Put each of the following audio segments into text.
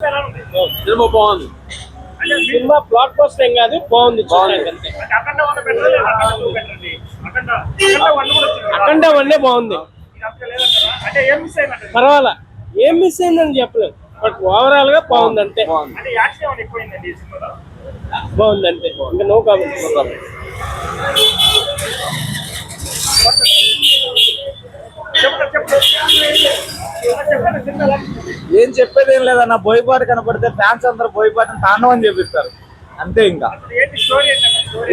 Cinema బాగుంది. Cinema block buster ఏం కాదు బాగుంది అఖండ వన్నే బాగుంది. పర్వాలా. ఏం మిస్ అయిందని చెప్పలేదు. బట్ ఓవరాల్గా బాగుంది అంతే. బాగుంది. అంతే. ఇంకా నో కామెంట్ చెప్పండి చెప్పండి చెప్పండి సినిమా ఎలా ఉంది? ఏం చెప్పేది ఏం లేదన్న బోయపాటి కనపడితే ఫ్యాన్స్ అందరూ బోయపాటిని తాండవం చేపిస్తారు అంతే ఇంకా.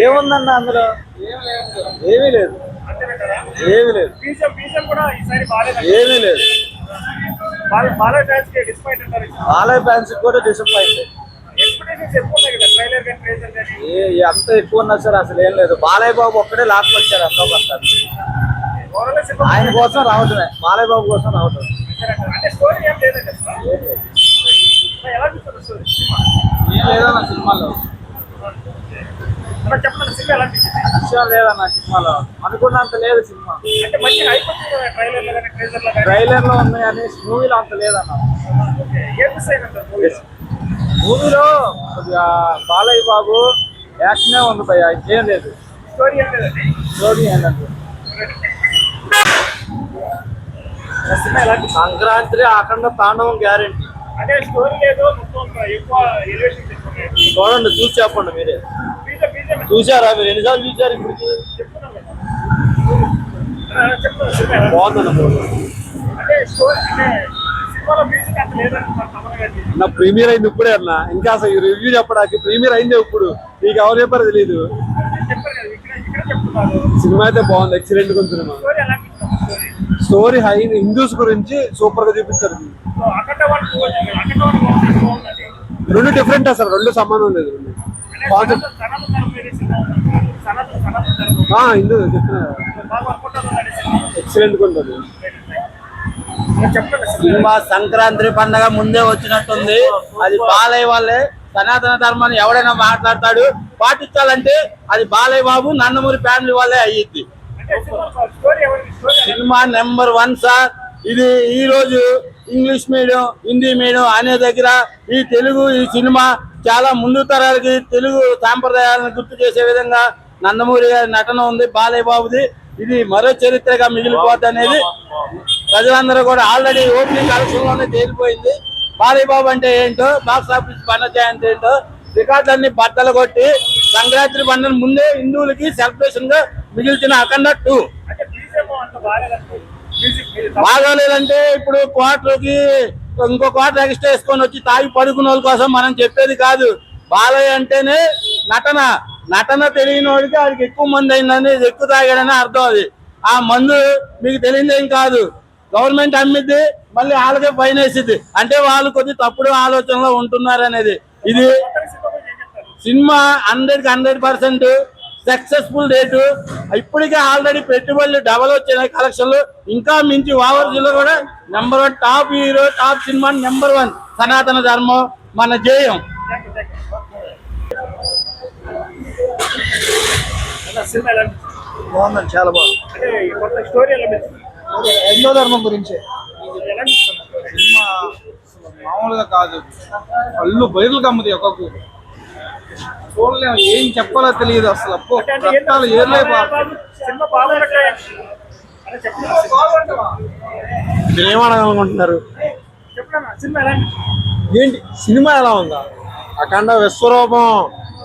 ఏముందన్న అందులో? ఏమీ లేదు ఏమీ లేదు. ఏమీ లేదు. బాలయ్య ఫ్యాన్స్ కూడా డిసప్పాయింట్ అంత ఎక్కువ ఉన్నా సార్ అసలు ఏం లేదు. బాలయ్య బాబు ఒక్కడే లాస్ట్ వచ్చారు సినిమా ఆయన కోసం రావటమే. బాలయ్య బాబు కోసం రావటమే అంతేనంటారా? అంటే స్టోరీ ఏం లేదండి అసలు ఏం లేదు. మరి ఎలా చూస్తారు స్టోరీ సినిమా ఏం లేదన్న సినిమాలో? చెప్పండి సినిమా ఎలా అనిపించింది? విషయం లేదన్న సినిమాలో. అనుకున్నంత లేదు సినిమా. అంటే మంచి హైప్ వచ్చింది కదా ట్రైలర్లో కానీ ట్రేజర్లో కానీ ట్రైలర్లో ఉంది కానీ మూవీలో అంత లేదన్న. ఏం మూవీలో కొద్దిగా బాలయ్య బాబు యాక్షనే ఉంది భయ ఇంకేం లేదు. స్టోరీ ఏం ఏంటంటే సంక్రాంతి అఖండ తాండవం గ్యారెంటీ. చూడండి చూసి చెప్పండి మీరే. చూసారా? మీరు ఎన్నిసార్లు చూసారు గారి నా ప్రీమియర్ అయింది ఇప్పుడే అన్న. ఇంకా అసలు రివ్యూ చెప్పడానికి ప్రీమియర్ అయింది ఇప్పుడు. మీకు ఎవరు చెప్పారో తెలియదు సినిమా అయితే బాగుంది ఎక్సలెంట్ సినిమా. స్టోరీ హై హిందూస్ గురించి సూపర్గా చూపించారు రెండు డిఫరెంట్ అసలు రెండు సంబంధం లేదు. కాన్సెప్ట్ హిందూ ఎక్సలెంట్గా ఉంటుంది. సినిమా. సంక్రాంతి పండగ ముందే వచ్చినట్టుంది. అది బాలయ్య వాళ్ళే. సనాతన ధర్మాన్ని ఎవడైనా మాట్లాడతాడు పాటించాలంటే అది బాలయ్య బాబు నందమూరి ఫ్యామిలీ వాళ్ళే అయ్యిద్ది. Cinema number one sir. ఇది ఈ రోజు ఇంగ్లీష్ మీడియం హిందీ మీడియం అనే దగ్గర ఈ తెలుగు ఈ సినిమా చాలా ముందు తరాలకి తెలుగు సాంప్రదాయాలను గుర్తు చేసే విధంగా నందమూరి గారి నటన ఉంది బాలయ్య బాబుది. ఇది మరో చరిత్రగా మిగిలిపోద్ది అనేది ప్రజలందరూ కూడా ఆల్రెడీ ఓపెనింగ్ కలెక్షన్లోనే తేలిపోయింది. బాలయ్య బాబు అంటే ఏంటో బాక్స్ ఆఫీస్ పనజాయ్ అంటే ఏంటో రికార్డులన్నీ బట్టలు కొట్టి సంక్రాంతి పండుగ ముందే హిందువులకి సెలబ్రేషన్గా మిగిల్చిన అఖండ టూ. బాగాలేదంటే ఇప్పుడు క్వార్టర్కి ఇంకో క్వార్టర్ ఎక్స్ట్రా వేసుకొని వచ్చి తాగి పడుకున్న వాళ్ళ కోసం మనం చెప్పేది కాదు. బాలయ్య అంటేనే నటన. నటన తెలియని వాడికి వాడికి ఎక్కువ మంది అయిందని ఎక్కువ తాగాడని అర్థం అది. ఆ మందు మీకు తెలియదేం కాదు. గవర్నమెంట్ అమ్మిద్ది మళ్ళీ వాళ్ళకే ఫైన్ వేసిద్ది. అంటే వాళ్ళు కొద్ది తప్పుడు ఆలోచనలో ఉంటున్నారు అనేది. ఇది సినిమా గురించి ఏం చెప్తారు? సినిమా హండ్రెడ్కి హండ్రెడ్ పర్సెంట్ సక్సెస్ఫుల్ రేటు ఇప్పటికే ఆల్రెడీ పెట్టుబడులు డబల్ వచ్చినాయి కలెక్షన్లు ఇంకా మించి ఓవర్సీలో కూడా number one top hero top cinema number one సనాతన ధర్మం మన జేయం. బాగుందండి చాలా బాగుంది. అంటే ఈ కొత్త స్టోరీ ఎలా అనిపించింది హిందూ ధర్మం గురించి. సినిమా మామూలుగా కాదు. కళ్ళు బయలు కమ్మది ఒక్కొక్క చూడలేము ఏం చెప్పాలో తెలియదు అసలు. అప్పో రక్తాలు ఏంటి సినిమా ఎలా ఉందా? అఖండ విశ్వరూపం.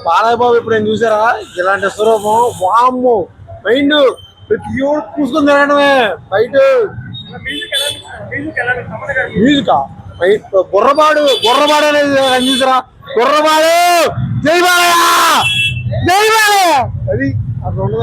బాలయ్య బాబు ఇప్పుడు ఏం చూసారా? ఇలాంటి విశ్వరూపం. వామ్ము మైండ్ ప్రతి ఒడు పూసుకొని తినడమే బయట. మ్యూజిక్ బుర్రబాడు బుర్రబాడు అనేది చూసారా? బుర్రబాడు! జై బాలయ్య జై బాలయ్య అది అట్లా ఉండదు